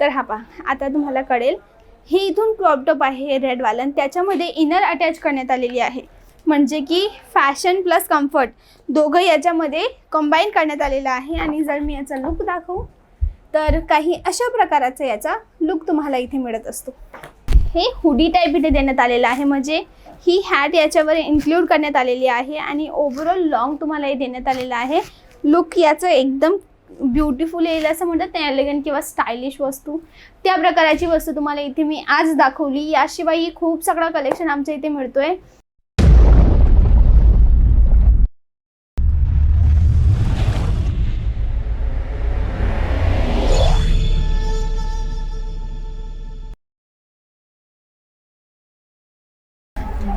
तर हा पहा आता तुम्हाला कळेल हे इथून क्रॉप टॉप आहे रेडवालन आणि त्याच्यामध्ये इनर अटॅच करण्यात आलेली आहे. म्हणजे की फॅशन प्लस कम्फर्ट दोघं याच्यामध्ये कंबाईन करण्यात आलेलं आहे आणि जर मी याचा लुक दाखवू तर काही अशा प्रकाराचा याचा लुक तुम्हाला इथे मिळत असतो. हे हुडी टाईप इथे देण्यात आलेलं आहे म्हणजे ही हॅट याच्यावर इन्क्लूड करण्यात आलेली आहे आणि ओव्हरऑल लॉंग तुम्हाला हे देण्यात आलेलं आहे. लुक याचं एकदम ब्युटिफुल येईल असं म्हणतात ते एलिगंट किंवा स्टायलिश वस्तू. त्या प्रकाराची वस्तू तुम्हाला इथे मी आज दाखवली. याशिवायही खूप सगळा कलेक्शन आमच्या इथे मिळतोय.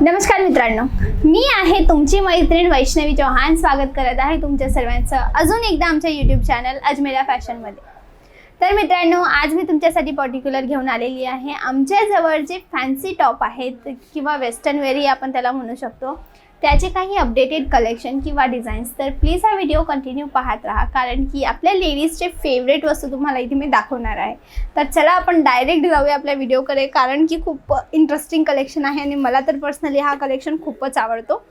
नमस्कार मित्रांनो. मी आहे तुमची मैत्रीण वैष्णवी चौहान. स्वागत करत आहे तुमच्या सर्वांचं अजून एकदा आमच्या यूट्यूब चॅनल अजमेरा फॅशनमध्ये तर मित्रांनो आज मी तुमच्यासाठी पर्टिक्युलर घेऊन आलेली आहे. आमच्याजवळ जे फॅन्सी टॉप आहेत किंवा वेस्टर्न वेअरही आपण त्याला म्हणू शकतो. त्याचे काही अपडेटेड कलेक्शन किंवा डिझाईन्स तर प्लीज हा व्हिडिओ कंटिन्यू पाहत राहा. कारण की आपल्या लेडीजचे फेवरेट वस्तू तुम्हाला इथे मी दाखवणार आहे. तर चला आपण डायरेक्ट जाऊया आपल्या व्हिडिओकडे कारण की खूप इंटरेस्टिंग कलेक्शन आहे आणि मला तर पर्सनली हा कलेक्शन खूपच आवडतो.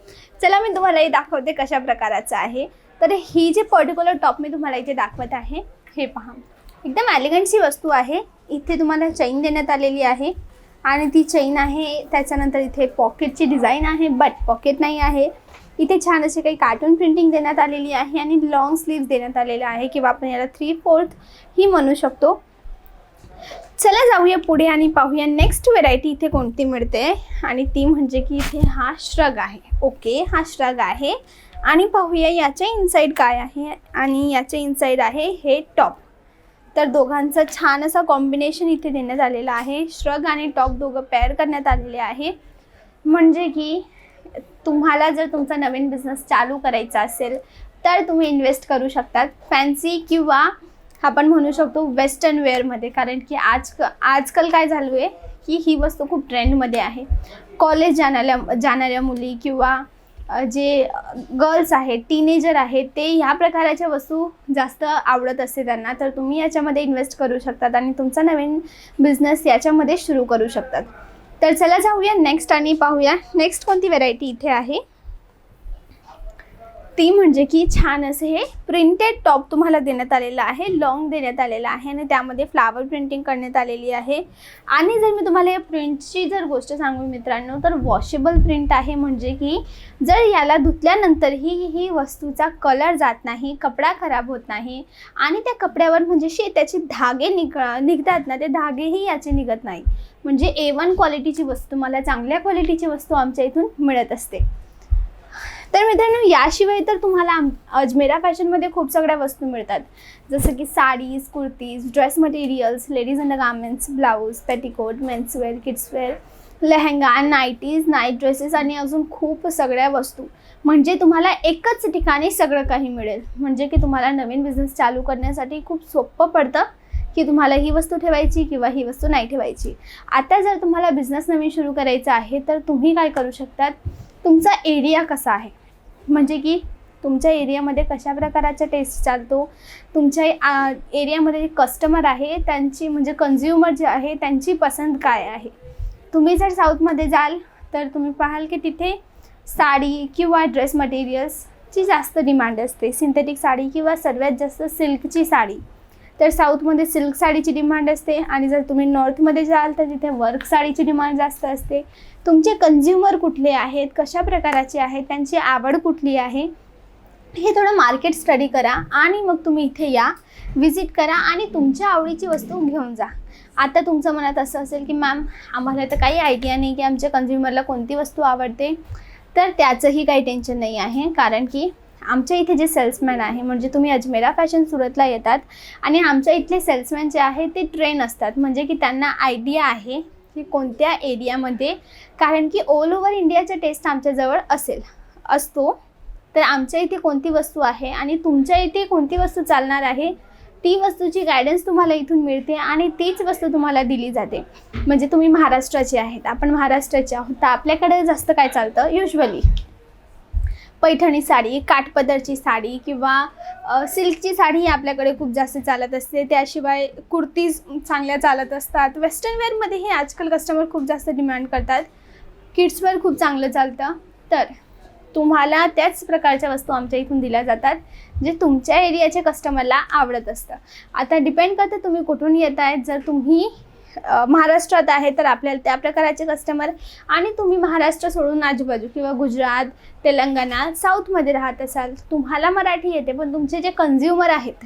चला मी तुम्हाला हे दाखवते कशा प्रकाराचं आहे. तर ही जी पर्टिक्युलर टॉप मी तुम्हाला इथे दाखवत आहे हे पहा. एकदम ॲलिगंटची वस्तू आहे. इथे तुम्हाला चैन देण्यात आलेली आहे. आणि ती चैन आहे त्याच्यानंतर इथे पॉकेटची डिझाईन आहे बट पॉकेट नाही आहे. इथे छान असे काही कार्टून प्रिंटिंग देण्यात आलेली आहे आणि लॉंग स्लीव देण्यात आलेले आहे किंवा आपण याला थ्री फोर्थ ही म्हणू शकतो. चला जाऊया पुढे आणि पाहूया नेक्स्ट व्हेरायटी इथे कोणती मिळते. आणि ती म्हणजे की इथे हा श्रग आहे. ओके हा श्रग आहे. आणि पाहूया याच्या इनसाईड काय आहे. आणि याच्या इनसाईड आहे हे टॉप तर दोघांचं छान असं कॉम्बिनेशन इथे देण्यात आलेलं आहे. श्रग आणि टॉप दोघं पेअर करण्यात आलेले आहे. म्हणजे की तुम्हाला जर तुमचा नवीन बिझनेस चालू करायचा असेल तर तुम्ही इन्व्हेस्ट करू शकतात. फॅन्सी किंवा आपण म्हणू शकतो वेस्टर्न वेअरमध्ये कारण की आज आजकाल काय झालं आहे की ही वस्तू खूप ट्रेंडमध्ये आहे. कॉलेज जाणाऱ्या जाणाऱ्या मुली किंवा जे गर्ल्स आहेत टीनेजर आहेत ते ह्या प्रकाराच्या वस्तू जास्त आवडत असते त्यांना. तर तुम्ही याच्यामध्ये इन्व्हेस्ट करू शकतात आणि तुमचा नवीन बिझनेस याच्यामध्ये सुरू करू शकतात. तर चला जाऊया नेक्स्ट आणि पाहूया. नेक्स्ट कोणती व्हेरायटी इथे आहे? ती म्हणजे की छान असे हे प्रिंटेड टॉप तुम्हाला देण्यात आलेलं आहे लॉंग देण्यात आलेलं आहे आणि त्यामध्ये फ्लावर प्रिंटिंग करण्यात आलेली आहे. आणि जर मी तुम्हाला या प्रिंटची जर गोष्ट सांगू मित्रांनो तर वॉशेबल प्रिंट आहे म्हणजे की जर याला धुतल्यानंतरही ही वस्तूचा कलर जात नाही कपडा खराब होत नाही आणि त्या कपड्यावर म्हणजे शे त्याचे धागे निघ निघतात ना ते धागेही याचे निघत नाही. म्हणजे ए वन क्वालिटीची वस्तू मला चांगल्या क्वालिटीची वस्तू आमच्या इथून मिळत असते. तर मित्रांनो याशिवाय तर तुम्हाला अजमेरा फॅशनमध्ये खूप सगळ्या वस्तू मिळतात. जसं की saris kurtis dress materials ladies and garments blouse petticoat menswear kidswear lehenga nighties night dresses आणि अजून खूप सगळ्या वस्तू. म्हणजे तुम्हाला एकच ठिकाणी सगळं काही मिळेल. म्हणजे की तुम्हाला नवीन बिझनेस चालू करण्यासाठी खूप सोपं पडतं की तुम्हाला ही वस्तू ठेवायची किंवा ही वस्तू नाही ठेवायची. आता जर तुम्हाला बिझनेस नवीन सुरू करायचा आहे तर तुम्ही काय करू शकतात? तुमचा एरिया कसा आहे? म्हणजे की तुमच्या एरियामध्ये कशा प्रकाराचा टेस्ट चालतो? तुमच्या एरियामध्ये जे कस्टमर आहे त्यांची म्हणजे कन्झ्युमर जे आहे त्यांची पसंत काय आहे? तुम्ही जर साऊथमध्ये जाल तर तुम्ही पाहाल की तिथे साडी किंवा ड्रेस मटेरियल्सची जास्त डिमांड असते. सिंथेटिक साडी किंवा सर्वात जास्त सिल्कची साडी. तर साऊथमध्ये सिल्क साडीची डिमांड असते आणि जर तुम्ही नॉर्थमध्ये जाल तर तिथे वर्क साडीची डिमांड जास्त असते. तुमचे कन्झ्युमर कुठले आहेत? कशा प्रकाराचे आहेत? त्यांची आवड कुठली आहे? हे थोडं मार्केट स्टडी करा आणि मग तुम्ही इथे या व्हिजिट करा आणि तुमच्या आवडीची वस्तू घेऊन जा. आता तुमचं मनात असं असेल की मॅम आम्हाला तर काही आयडिया नाही की आमच्या कन्झ्युमरला कोणती वस्तू आवडते. तर त्याचंही काही टेन्शन नाही आहे. कारण की आमच्या इथे जे सेल्समॅन आहे म्हणजे तुम्ही अजमेरा फॅशन सुरतला येतात आणि आमच्या इथले सेल्समॅन जे आहे ते ट्रेन असतात. म्हणजे की त्यांना आयडिया आहे की कोणत्या एरियामध्ये कारण की ऑल ओव्हर इंडियाचा टेस्ट आमच्याजवळ असेल असतो. तर आमच्या इथे कोणती वस्तू आहे आणि तुमच्या इथे कोणती वस्तू चालणार आहे ती वस्तूची गायडन्स तुम्हाला इथून मिळते आणि तीच वस्तू तुम्हाला दिली जाते. म्हणजे तुम्ही महाराष्ट्राचे आहेत आपण महाराष्ट्राचे आहोत. तर आपल्याकडे जास्त काय चालतं? युजली पैठणी साडी काठपदरची साडी किंवा सिल्कची साडी ही आपल्याकडे खूप जास्त चालत असते. त्याशिवाय कुर्तीज चांगल्या चालत असतात. वेस्टर्न वेअरमध्येही आजकाल कस्टमर खूप जास्त डिमांड करतात. किड्सवर खूप चांगलं चालतं. तर तुम्हाला त्याच प्रकारच्या वस्तू आमच्या इथून दिल्या जातात जे तुमच्या एरियाच्या कस्टमरला आवडत असतं. आता डिपेंड करतं तुम्ही कुठून येत आहेत जर तुम्ही महाराष्ट्रात आहे तर आपल्याला त्या प्रकाराचे कस्टमर आणि तुम्ही महाराष्ट्र सोडून आजूबाजू किंवा गुजरात तेलंगणा साऊथमध्ये राहत असाल तुम्हाला मराठी येते पण तुमचे जे कन्झ्युमर आहेत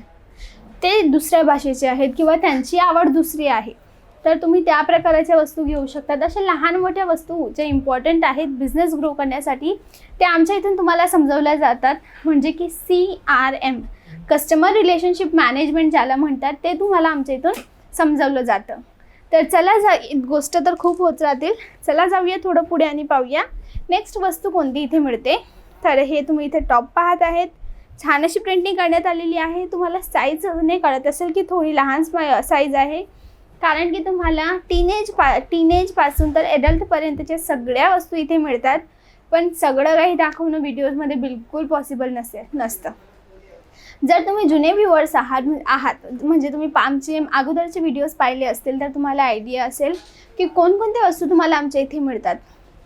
ते दुसऱ्या भाषेचे आहेत किंवा त्यांची आवड दुसरी आहे तर तुम्ही त्या प्रकाराच्या वस्तू घेऊ शकतात. अशा लहान मोठ्या वस्तू ज्या इम्पॉर्टंट आहेत बिझनेस ग्रो करण्यासाठी त्या आमच्या इथून तुम्हाला समजवल्या जातात म्हणजे की C R M customer relationship management ज्याला म्हणतात ते तुम्हाला आमच्या इथून समजवलं जातं. तर चला जा गोष्ट तर खूप होत राहतील. चला जाऊया थोडं पुढे आणि पाहूया. नेक्स्ट वस्तू कोणती इथे मिळते? तर हे तुम्ही इथे टॉप पाहत आहेत. छान अशी प्रिंटिंग करण्यात आलेली आहे. तुम्हाला साईज नाही कळत असेल की थोडी लहान साईज आहे. कारण की तुम्हाला टीनेज पा टीनेजपासून तर एडल्टपर्यंतच्या सगळ्या वस्तू इथे मिळतात. पण सगळं काही दाखवणं व्हिडिओजमध्ये बिलकुल पॉसिबल नसेल नसतं. जर तुम्ही जुने व्ह्युअर्स आहात आहात म्हणजे तुम्ही पा- आमचे अगोदरचे व्हिडिओज पाहिले असतील तर तुम्हाला आयडिया असेल की कोणकोणत्या वस्तू तुम्हाला आमच्या इथे मिळतात.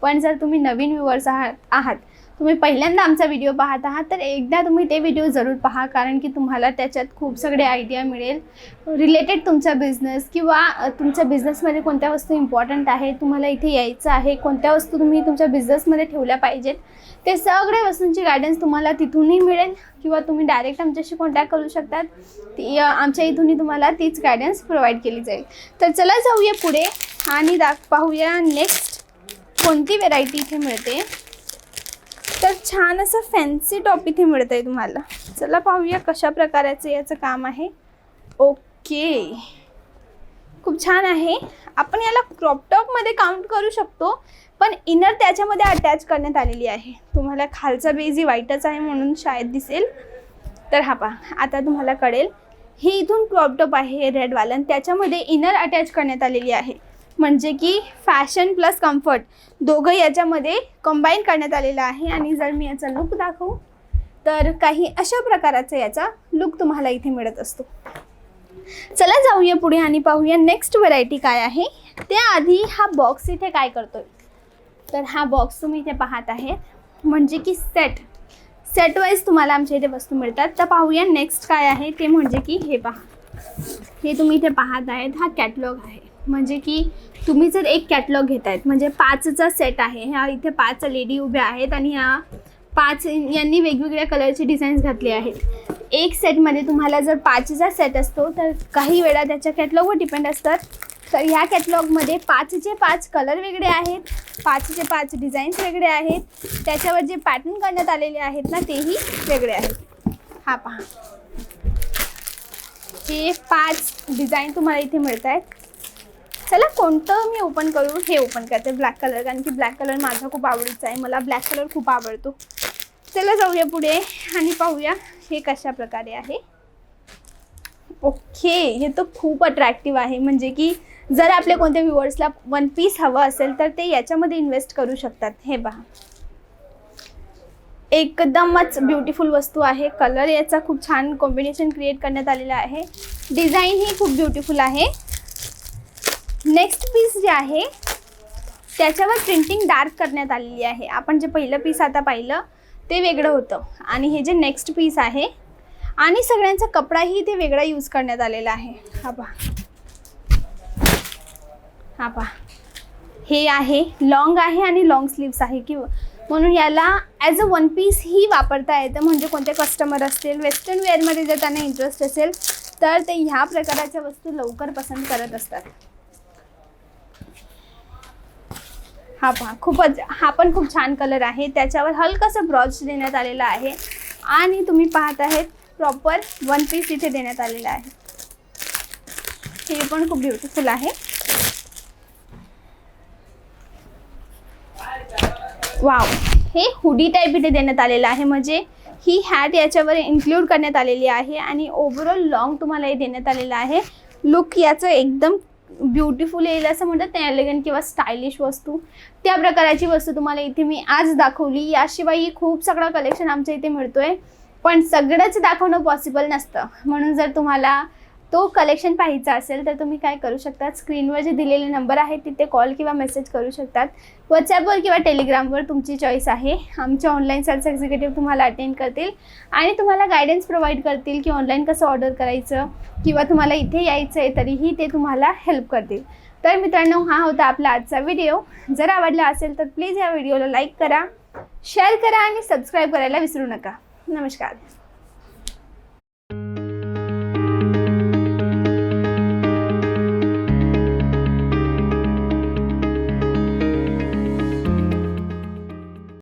पण जर तुम्ही नवीन व्ह्युअर्स आहात आहात तुम्ही पहिल्यांदा आमचा व्हिडिओ पाहत आहात तर एकदा तुम्ही ते व्हिडिओ जरूर पहा कारण की तुम्हाला त्याच्यात खूप सगळे आयडिया मिळेल. रिलेटेड तुमचा बिझनेस किंवा तुमच्या बिझनेसमध्ये कोणत्या वस्तू इम्पॉर्टंट आहे तुम्हाला इथे यायचं आहे कोणत्या वस्तू तुम्ही तुमच्या बिझनेसमध्ये ठेवल्या पाहिजेत ते सगळे वस्तूंची गायडन्स तुम्हाला तिथूनही मिळेल किंवा तुम्ही डायरेक्ट आमच्याशी कॉन्टॅक्ट करू शकतात. ती आमच्या इथूनही तुम्हाला तीच गायडन्स प्रोव्हाइड केली जाईल. तर चला जाऊया पुढे आणि दाख पाहूया नेक्स्ट कोणती व्हेरायटी इथे मिळते. तर छान असं फॅन्सी टॉप इथे मिळतं आहे तुम्हाला. चला पाहूया कशा प्रकाराचं याचं काम आहे. ओके खूप छान आहे. आपण याला क्रॉपटॉपमध्ये काउंट करू शकतो पण इनर त्याच्यामध्ये अटॅच करण्यात आलेली आहे. तुम्हाला खालचा बेजी व्हाईटच आहे म्हणून शाळेत दिसेल. तर हा पहा आता तुम्हाला कळेल. ही इथून क्रॉपटॉप आहे रेडवाला आणि त्याच्यामध्ये इनर अटॅच करण्यात आलेली आहे. म्हणजे की फॅशन प्लस कम्फर्ट दोघं याच्यामध्ये कंबाईन करण्यात आलेलं आहे. आणि जर मी याचा लुक दाखवू तर काही अशा प्रकाराचा याचा लुक तुम्हाला इथे मिळत असतो. चला जाऊया पुढे आणि पाहूया नेक्स्ट व्हरायटी काय आहे. त्याआधी हा बॉक्स इथे काय करतोय? तर हा बॉक्स तुम्ही इथे पाहत आहेत. म्हणजे की सेट सेट वाईज तुम्हाला आमच्या इथे वस्तू मिळतात. तर पाहूया नेक्स्ट काय आहे ते म्हणजे की हे पहा. हे तुम्ही इथे पाहत आहेत. हा कॅटलॉग आहे. म्हणजे की तुम्ही जर एक कॅटलॉग घेत आहेत म्हणजे पाचचा सेट आहे ह्या इथे पाच लेडी उभ्या आहेत आणि ह्या पाच यांनी वेगवेगळ्या कलरचे डिझाईन्स घातले आहेत. एक सेटमध्ये तुम्हाला जर पाचचा सेट असतो तर काही वेळा त्याच्या कॅटलॉगवर डिपेंड असतात. तर ह्या कॅटलॉगमध्ये पाचचे पाच कलर वेगळे आहेत पाचचे पाच डिझाईन्स वेगळे आहेत त्याच्यावर जे पॅटर्न करण्यात आलेले आहेत ना तेही वेगळे आहेत. हा पहा. हे पाच डिझाईन तुम्हाला इथे मिळत आहेत चला कोणतं मी ओपन करू? हे ओपन करते ब्लॅक कलर कारण की ब्लॅक कलर माझा खूप आवडीचा आहे. मला ब्लॅक कलर खूप आवडतो. चला जाऊया पुढे आणि पाहूया हे कशा प्रकारे आहे. ओके हे तर खूप अट्रॅक्टिव्ह आहे. म्हणजे की जर आपल्या कोणत्या व्ह्युअर्सला वन पीस हवं असेल तर ते याच्यामध्ये इन्व्हेस्ट करू शकतात. हे पहा एकदमच ब्युटिफुल वस्तू आहे. कलर याचा खूप छान कॉम्बिनेशन क्रिएट करण्यात आलेला आहे. डिझाईन ही खूप ब्युटिफुल आहे. नेक्स्ट पीस जे आहे त्याच्यावर प्रिंटिंग डार्क करण्यात आलेली आहे. आपण जे पहिलं पीस आता पाहिलं ते वेगळं होतं. आणि हे जे नेक्स्ट पीस आहे आणि सगळ्यांचा कपडाही ते वेगळा यूज करण्यात आलेला आहे. हा पहा. हा पहा. हे आहे लॉंग आहे आणि लॉंग स्लीव्स आहे. किंवा म्हणून याला ॲज अ वन पीस ही वापरता येतं. म्हणजे कोणते कस्टमर असतील वेस्टर्न वेअरमध्ये जर त्यांना इंटरेस्ट असेल तर ते ह्या प्रकाराच्या वस्तू लवकर पसंत करत असतात. हा पहा खूपच हा पण खूप छान कलर आहे. त्याच्यावर हलकंसं ब्रॉच देण्यात आलेलं आहे. आणि तुम्ही पाहत आहेत प्रॉपर वन पीस इथे देण्यात आलेलं आहे. हे पण खूप ब्युटिफुल आहे. वाव हे हुडी टाईप इथे देण्यात आलेलं आहे. म्हणजे ही हॅट याच्यावर इन्क्लूड करण्यात आलेली आहे. आणि ओव्हरऑल लॉंग तुम्हाला हे देण्यात आलेलं आहे. लुक याचं एकदम ब्युटिफुल येईल असं म्हणतात. ते एलिगंट किंवा स्टायलिश वस्तू. त्या प्रकाराची वस्तू तुम्हाला इथे मी आज दाखवली. याशिवायही खूप सगळं कलेक्शन आमच्या इथे मिळतोय. पण सगळंच दाखवणं पॉसिबल नसतं. म्हणून जर तुम्हाला तो कलेक्शन पाहायचा असेल तर तुम्ही काय करू शकतात स्क्रीनवर जे दिलेले नंबर आहेत तिथे कॉल किंवा मेसेज करू शकतात. व्हॉट्सॲपवर किंवा टेलिग्रामवर तुमची चॉईस आहे. आमचे ऑनलाईन सेल्स एक्झिक्युटिव्ह तुम्हाला अटेंड करतील आणि तुम्हाला गायडन्स प्रोव्हाइड करतील की ऑनलाईन कसं ऑर्डर करायचं किंवा तुम्हाला इथे यायचं आहे तरीही ते तुम्हाला हेल्प करतील. तर मित्रांनो हा होता आपला आजचा व्हिडिओ जर आवडला असेल तर प्लीज या व्हिडिओला लाईक करा शेअर करा आणि सबस्क्राईब करायला विसरू नका. नमस्कार.